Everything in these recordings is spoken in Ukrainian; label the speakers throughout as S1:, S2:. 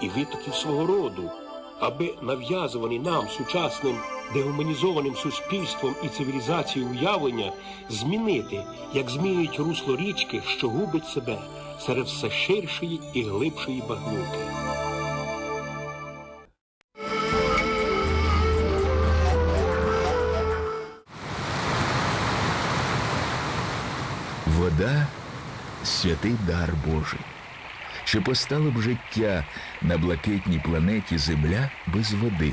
S1: і витоків свого роду, аби нав'язувані нам сучасним дегуманізованим суспільством і цивілізацією уявлення змінити, як змінюють русло річки, що губить себе серед все ширшої і глибшої багнюки.
S2: Вода святий дар Божий. Чи постало б життя на блакитній планеті Земля без води?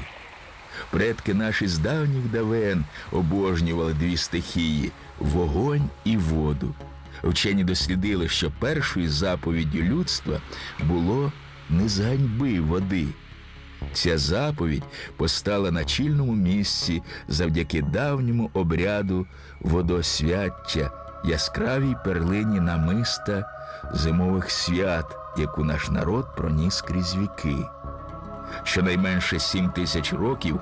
S2: Предки наші з давніх давен обожнювали дві стихії вогонь і воду. Вчені дослідили, що першою заповіддю людства було не з ганьби води. Ця заповідь постала на чільному місці завдяки давньому обряду водосвяття, яскравій перлині намиста зимових свят, яку наш народ проніс крізь віки. Щонайменше сім тисяч років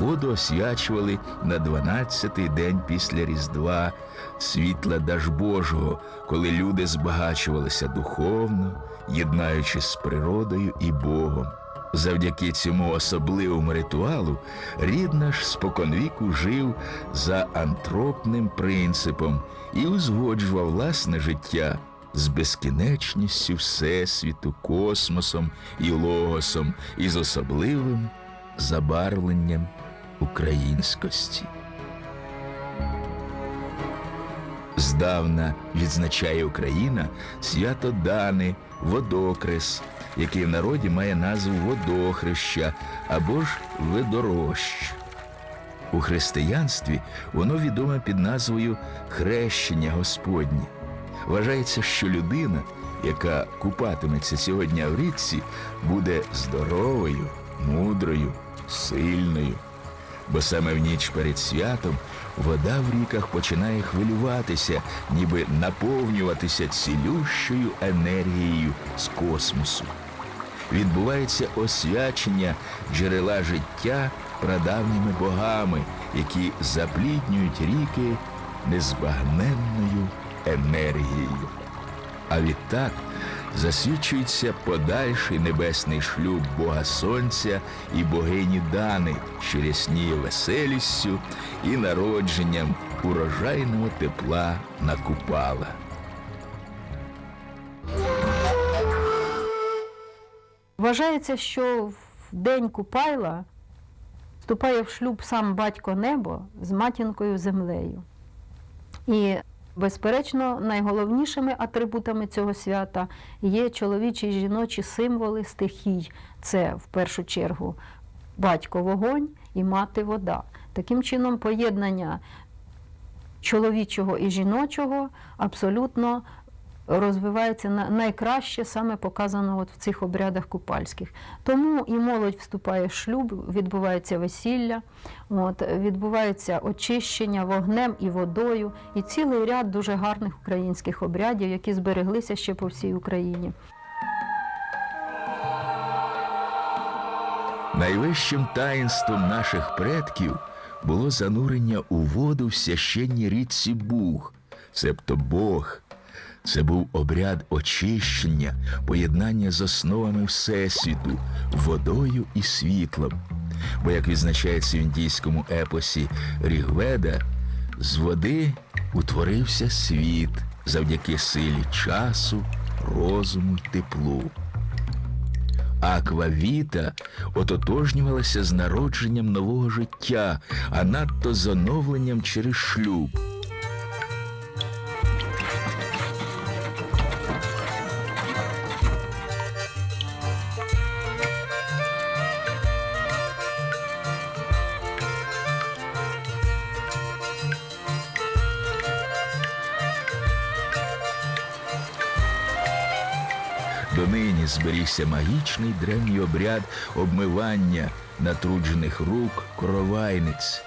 S2: воду освячували на 12-й день після Різдва, світла Даж Божого, коли люди збагачувалися духовно, єднаючись з природою і Богом. Завдяки цьому особливому ритуалу рід наш споконвіку жив за антропним принципом і узгоджував власне життя з безкінечністю Всесвіту, космосом і логосом, і з особливим забарвленням українськості. Здавна відзначає Україна свято Дани, водокрес, який в народі має назву водохреща або ж видорощ. У християнстві воно відоме під назвою Хрещення Господнє. Вважається, що людина, яка купатиметься сьогодні в річці, буде здоровою, мудрою, сильною. Бо саме в ніч перед святом вода в ріках починає хвилюватися, ніби наповнюватися цілющою енергією з космосу. Відбувається освячення джерела життя прадавніми богами, які запліднюють ріки незбагненною енергією. А відтак засвідчується подальший небесний шлюб Бога Сонця і богині Дани, що рясніє веселістю і народженням урожайного тепла на купала.
S3: Вважається, що в день Купайла вступає в шлюб сам батько небо з матінкою землею. І, безперечно, найголовнішими атрибутами цього свята є чоловічі і жіночі символи стихій. Це в першу чергу батько вогонь і мати вода. Таким чином, поєднання чоловічого і жіночого абсолютно розвивається на- найкраще, саме показано от в цих обрядах купальських. Тому і молодь вступає в шлюб, відбувається весілля, от, відбувається очищення вогнем і водою, і цілий ряд дуже гарних українських обрядів, які збереглися ще по всій Україні.
S2: Найвищим таїнством наших предків було занурення у воду в священній річці Буг, себто Бог. Це був обряд очищення, поєднання з основами Всесвіту, водою і світлом. Бо, як відзначається в індійському епосі Рігведа, з води утворився світ завдяки силі часу, розуму й теплу. Аквавіта ототожнювалася з народженням нового життя, а надто з оновленням через шлюб. Донині зберігся магічний древній обряд обмивання натруджених рук коровайниць.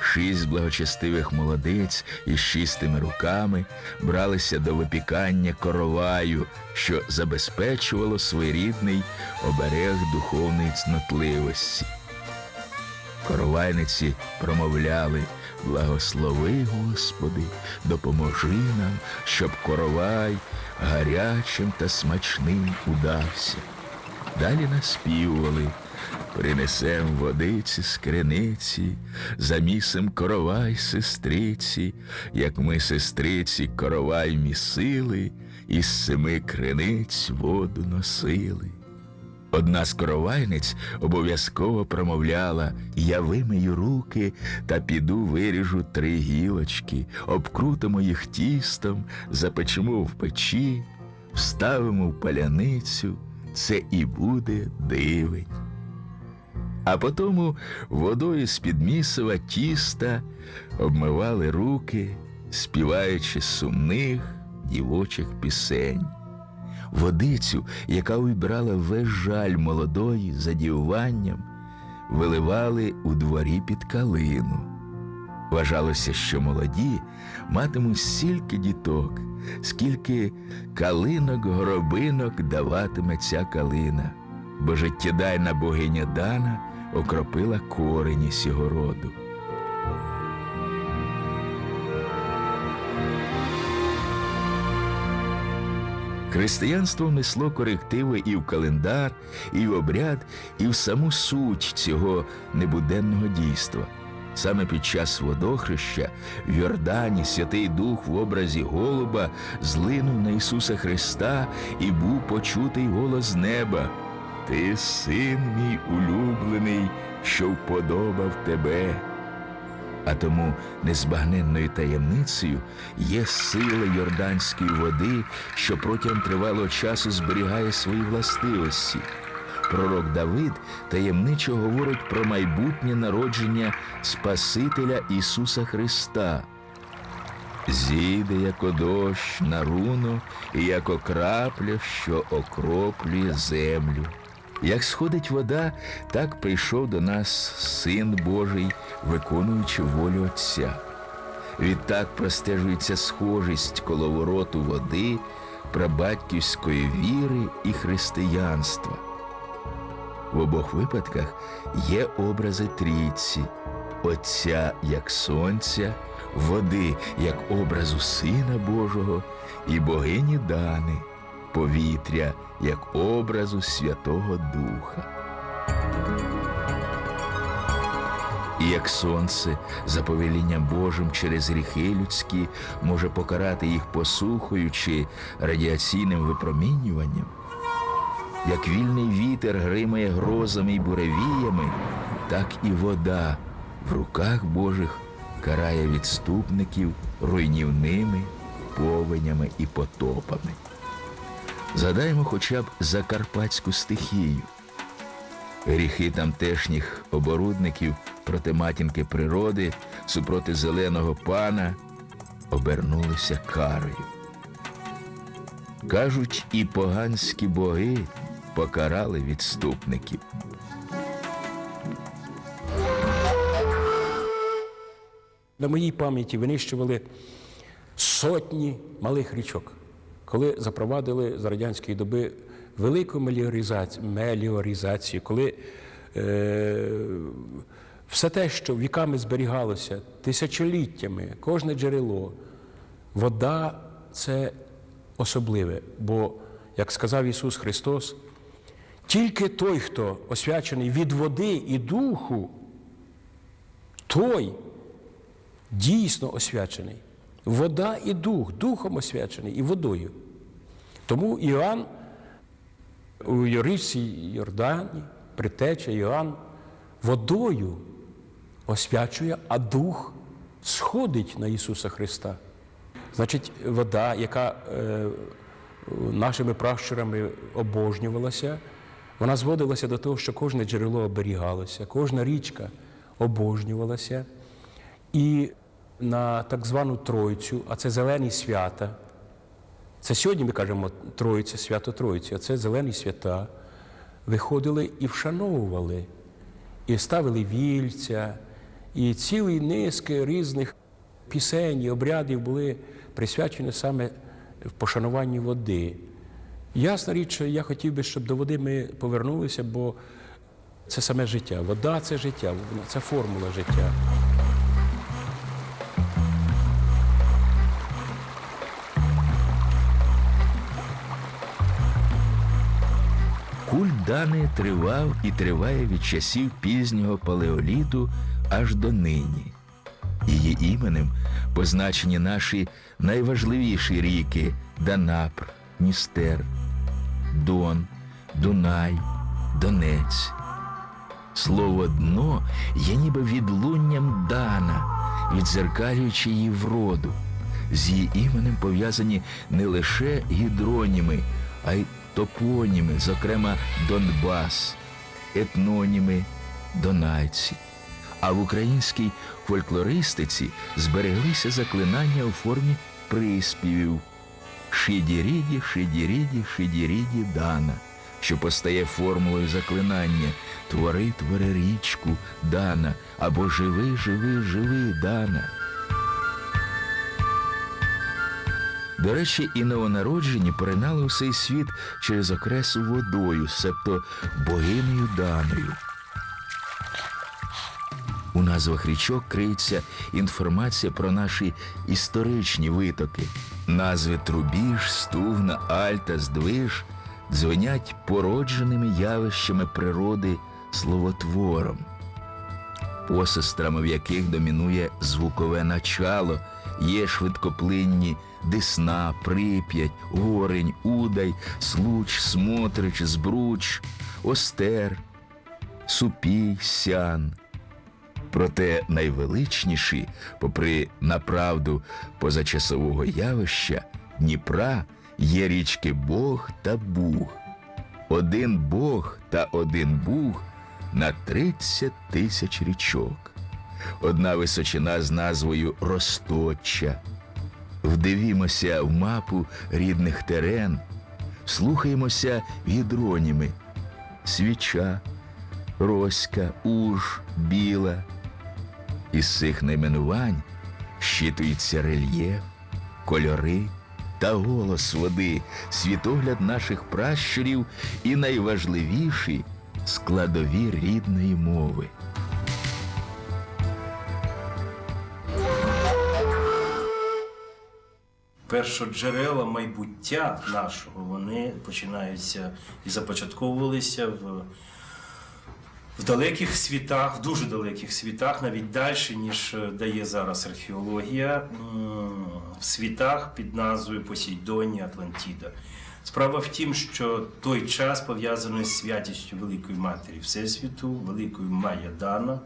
S2: Шість благочестивих молодиць із чистими руками бралися до випікання короваю, що забезпечувало своєрідний оберег духовної цнотливості. Коровайниці промовляли Благослови, Господи, допоможи нам, щоб коровай гарячим та смачним удався. Далі наспівували Принесем водиці з криниці, замісим коровай сестриці, як ми сестриці коровай місили, із семи криниць воду носили. Одна з коровайниць обов'язково промовляла Я вимию руки та піду виріжу три гілочки, обкрутимо їх тістом, запечемо в печі, вставимо в паляницю, це і буде дивень. А потому водою з-під місова тіста обмивали руки, співаючи сумних дівочих пісень. Водицю, яка увібрала весь жаль молодої за дівуванням, виливали у дворі під калину. Вважалося, що молоді матимуть стільки діток, скільки калинок, горобинок даватиме ця калина, бо життєдайна богиня Дана окропила корені сього роду. Християнство внесло корективи і в календар, і в обряд, і в саму суть цього небуденного дійства. Саме під час водохреща в Йордані Святий Дух в образі голуба злинув на Ісуса Христа і був почутий голос неба. Ти син мій улюблений, що вподобав тебе. А тому незбагненною таємницею є сила йорданської води, що протягом тривалого часу зберігає свої властивості. Пророк Давид таємничо говорить про майбутнє народження Спасителя Ісуса Христа. Зійде, яко дощ на руно, і яко крапля, що окроплює землю. Як сходить вода, так прийшов до нас Син Божий, виконуючи волю Отця. Відтак простежується схожість коловороту води, прабатьківської віри і християнства. В обох випадках є образи трійці, Отця як Сонця, води як образу Сина Божого і богині Дани, повітря як образу Святого Духа. І як сонце, за повелінням Божим через гріхи людські, може покарати їх посухою чи радіаційним випромінюванням, як вільний вітер гримає грозами й буревіями, так і вода в руках Божих карає відступників руйнівними повенями і потопами. Згадаємо хоча б закарпатську стихію. Гріхи тамтешніх оборудників проти матінки природи, супроти зеленого пана обернулися карою. Кажуть, і поганські боги покарали відступників.
S1: На моїй пам'яті винищували сотні малих річок, коли запровадили з радянської доби велику меліоризацію, коли е, все те, що віками зберігалося, тисячоліттями, кожне джерело, вода це особливе. Бо, як сказав Ісус Христос, тільки той, хто освячений від води і духу, той дійсно освячений. Вода і дух, духом освячений і водою. Тому Іоанн у Йоричці Йордані, притеча Іоанн, водою освячує, а дух сходить на Ісуса Христа. Значить, вода, яка е, нашими пращурами обожнювалася, вона зводилася до того, що кожне джерело оберігалося, кожна річка обожнювалася. І на так звану Тройцю, а це зелені свята, Це сьогодні ми кажемо Троїця, свято Троїці, а це зелені свята. Виходили і вшановували, і ставили вільця, і цілі низки різних пісень і обрядів були присвячені саме в пошануванні води. Ясна річ, що я хотів би, щоб до води ми повернулися, бо це саме життя. Вода це життя, це формула життя.
S2: Дани тривав і триває від часів пізнього палеоліту аж до нині. Її іменем позначені наші найважливіші ріки Данапр, Дністер, Дон, Дунай, Донець. Слово дно є ніби відлунням Дана, відзеркалюючи її вроду. З її іменем пов'язані не лише гідроніми, а й топоніми, зокрема Донбас, етноніми Донайці. А в українській фольклористиці збереглися заклинання у формі приспівів Шидіріді, шидіріді, шидіріді Дана, що постає формулою заклинання Твори, твори річку Дана або Живи, живи, живи Дана. До речі, і новонароджені поринали у цей світ через окресу водою, себто богинею Даною. У назвах річок криється інформація про наші історичні витоки. Назви Трубіж, Стугна, Альта, Здвиж дзвенять породженими явищами природи словотвором, посестрами в яких домінує звукове начало, є швидкоплинні Десна, Прип'ять, Горень, Удай, Случ, Смотрич, Збруч, Остер, Супій, Сян. Проте найвеличніші, попри направду позачасового явища, Дніпра є річки Бог та Буг. Один Бог та один Буг на 30 тисяч річок. Одна височина з назвою Росточа. Вдивімося в мапу рідних терен, слухаємося в гідроніми свіча, Роська, Уж, Біла. Із цих найменувань щитується рельєф, кольори та голос води, світогляд наших пращурів і найважливіші складові рідної мови.
S4: Першоджерела майбуття нашого, вони починаються і започатковувалися в, в далеких світах, в дуже далеких світах, навіть далі, ніж е, дає зараз археологія, в світах під назвою Посейдонія Атлантіда. Справа в тім, що той час пов'язаний з святістю Великої Матері Всесвіту, Великою Майя Дана,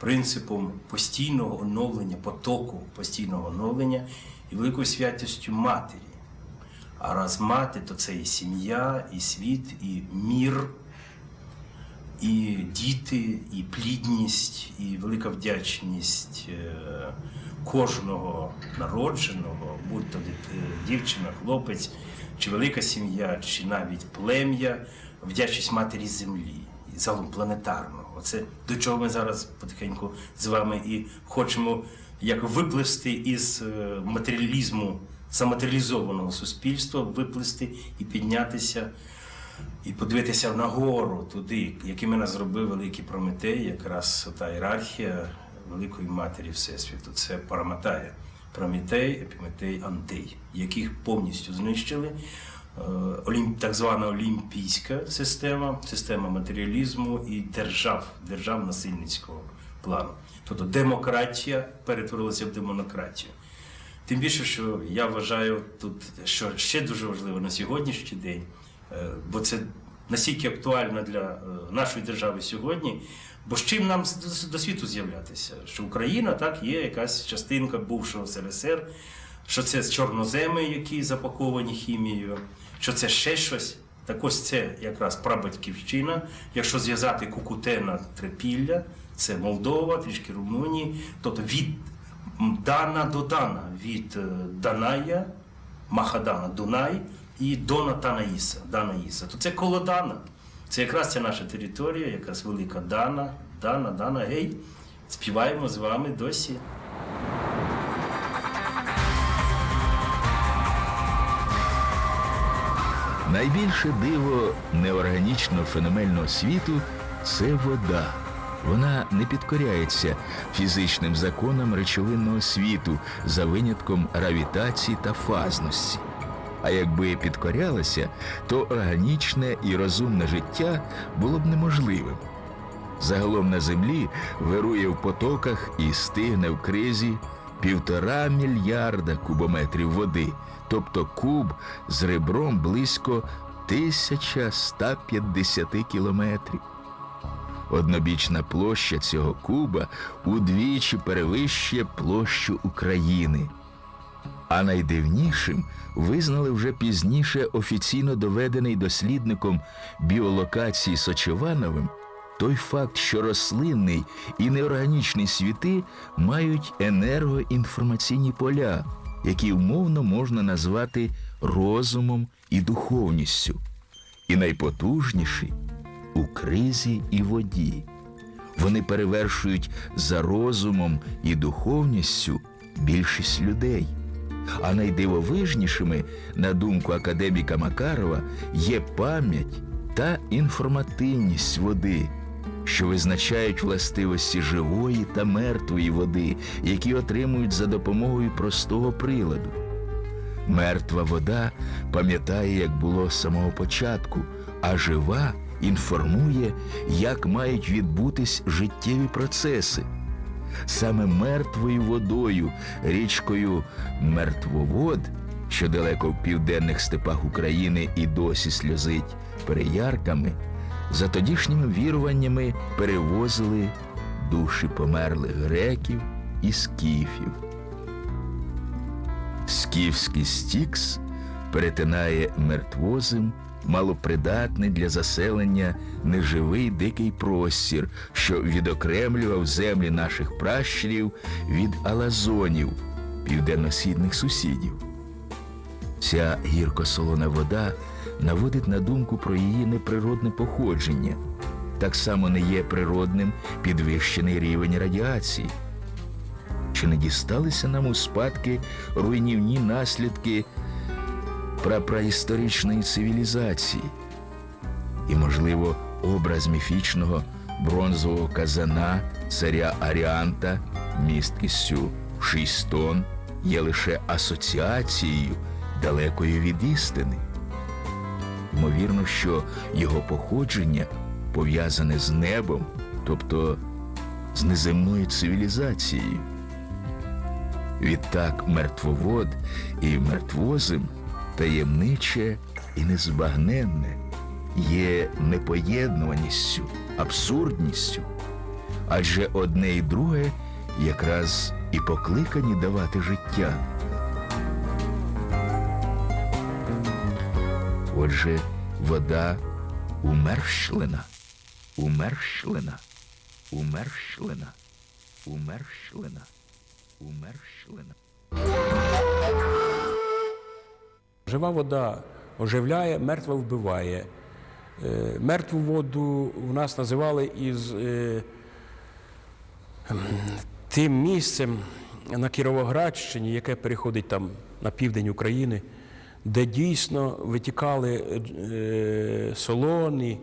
S4: принципом постійного оновлення, потоку постійного оновлення і великою святістю Матері. А раз мати, то це і сім'я, і світ, і мір, і діти, і плідність, і велика вдячність е, кожного народженого, будь то е, дівчина, хлопець, чи велика сім'я, чи навіть плем'я, вдячність матері землі, загалом планетарного. Оце до чого ми зараз потихеньку з вами і хочемо як виплисти із е, матеріалізму саматеріалізованого суспільства, виплисти і піднятися і подивитися нагору туди, якими нас зробив великий Прометей, якраз та ієрархія Великої Матері Всесвіту. Це Параматая. Прометей, Епіметей, Антей, яких повністю знищили. Е, Так звана олімпійська система, система матеріалізму і держав, держав насильницького плану. Тобто демократія перетворилася в демонократію. Тим більше, що я вважаю тут, що ще дуже важливо на сьогоднішній день, е, бо це настільки актуально для е, нашої держави сьогодні. Бо з чим нам до світу з'являтися? Що Україна так є якась частинка бувшого СРСР, що це чорноземи, які запаковані хімією, що це ще щось. Так ось це якраз прабатьківщина. Якщо зв'язати Кукутена Трипілля, це Молдова, трішки Румунії, тобто від Дана до Дана, від е, Даная Махадана, Дунай і Дона Танаїса, Дана Іса. То це коло Дана. Це якраз ця наша територія, якраз велика Дана, Дана, Дана, гей. Співаємо з вами досі.
S2: Найбільше диво неорганічного феноменного світу це вода. Вона не підкоряється фізичним законам речовинного світу за винятком гравітації та фазності. А якби підкорялася, то органічне і розумне життя було б неможливим. Загалом на землі вирує в потоках і стигне в кризі півтора мільярда кубометрів води, тобто куб з ребром близько 1150 кілометрів. Однобічна площа цього куба удвічі перевищує площу України. А найдивнішим визнали вже пізніше офіційно доведений дослідником біолокації Сочевановим той факт, що рослинний і неорганічний світи мають енергоінформаційні поля, які умовно можна назвати розумом і духовністю, і найпотужніші у кризі і воді. Вони перевершують за розумом і духовністю більшість людей. А найдивовижнішими, на думку академіка Макарова, є пам'ять та інформативність води, що визначають властивості живої та мертвої води, які отримують за допомогою простого приладу. Мертва вода пам'ятає, як було з самого початку, а жива інформує, як мають відбутись життєві процеси. Саме мертвою водою, річкою Мертвовод, що далеко в південних степах України і досі сльозить переярками, за тодішніми віруваннями перевозили душі померлих греків і скіфів. Скіфський стікс перетинає мертвозим малопридатний для заселення неживий дикий простір, що відокремлював землі наших пращурів від алазонів, південно-східних сусідів. Ця гірко-солона вода наводить на думку про її неприродне походження. Так само не є природним підвищений рівень радіації. Чи не дісталися нам у спадки руйнівні наслідки прапраісторичної цивілізації? І, можливо, образ міфічного бронзового казана царя Аріанта місткістю в шість тонн є лише асоціацією далекою від істини. Ймовірно, що його походження пов'язане з небом, тобто з неземною цивілізацією. Відтак мертвовод і мертвозим таємниче і незбагненне є непоєднуваністю, абсурдністю, адже одне і друге якраз і покликані давати життя. Отже, вода умерщлена, умерщлена, умерщлена, умерщлена, умерщлена.
S1: Жива вода оживляє, мертва вбиває. Е, Мертву воду у нас називали із е, тим місцем на Кіровоградщині, яке переходить там на південь України, де дійсно витікали е, солоні,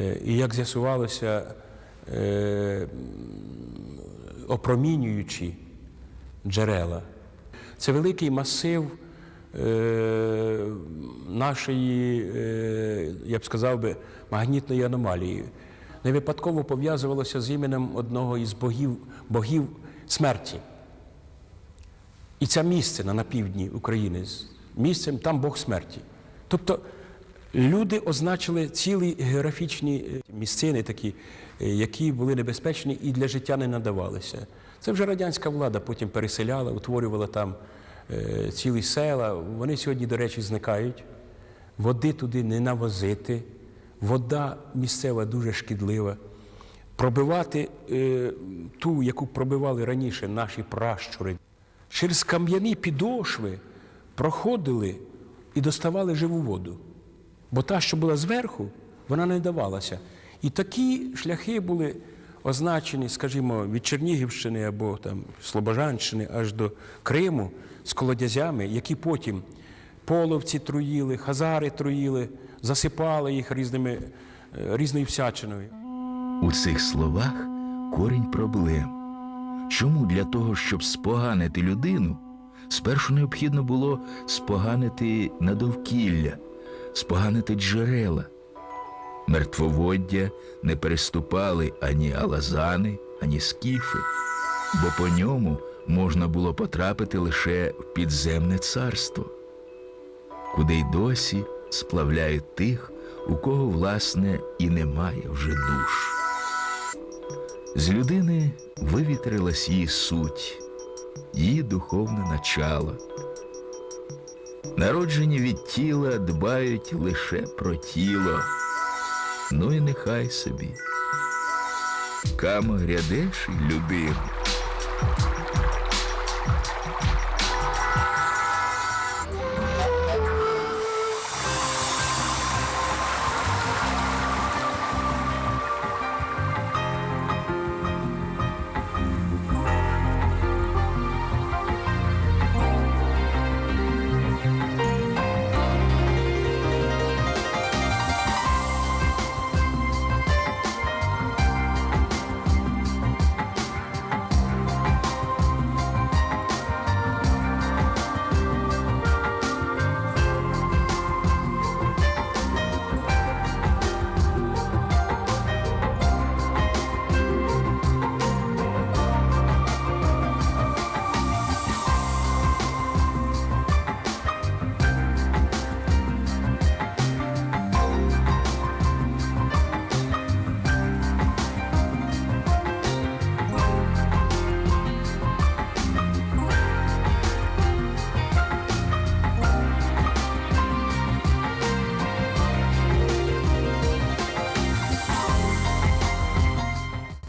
S1: е, і, як з'ясувалося, е, опромінюючі джерела. Це великий масив нашої, я б сказав би, магнітної аномалії. Не випадково пов'язувалося з іменем одного із богів, богів смерті. І це місце на, півдні України місцем там Бог смерті. Тобто люди означили цілі географічні е, місцини, такі, е, які були небезпечні і для життя не надавалися. Це вже радянська влада потім переселяла, утворювала там е, цілі села. Вони сьогодні, до речі, зникають. Води туди не навозити. Вода місцева дуже шкідлива. Пробивати е, ту, яку пробивали раніше наші пращури, через кам'яні підошви проходили і доставали живу воду. Бо та, що була зверху, вона не давалася. І такі шляхи були означені, скажімо, від Чернігівщини або там Слобожанщини аж до Криму з колодязями, які потім половці труїли, хазари труїли, засипали їх різними, е, різною всячиною.
S2: У цих словах корінь проблем. Чому для того, щоб споганити людину, спершу необхідно було споганити на довкілля, споганити джерела. Мертвоводдя не переступали ані алазани, ані скіфи, бо по ньому можна було потрапити лише в підземне царство, куди й досі сплавляють тих, у кого, власне, і немає вже душ. З людини вивітрилась її суть, її духовне начало. Народжені від тіла дбають лише про тіло. Ну і нехай собі. Кам грядеш, людину,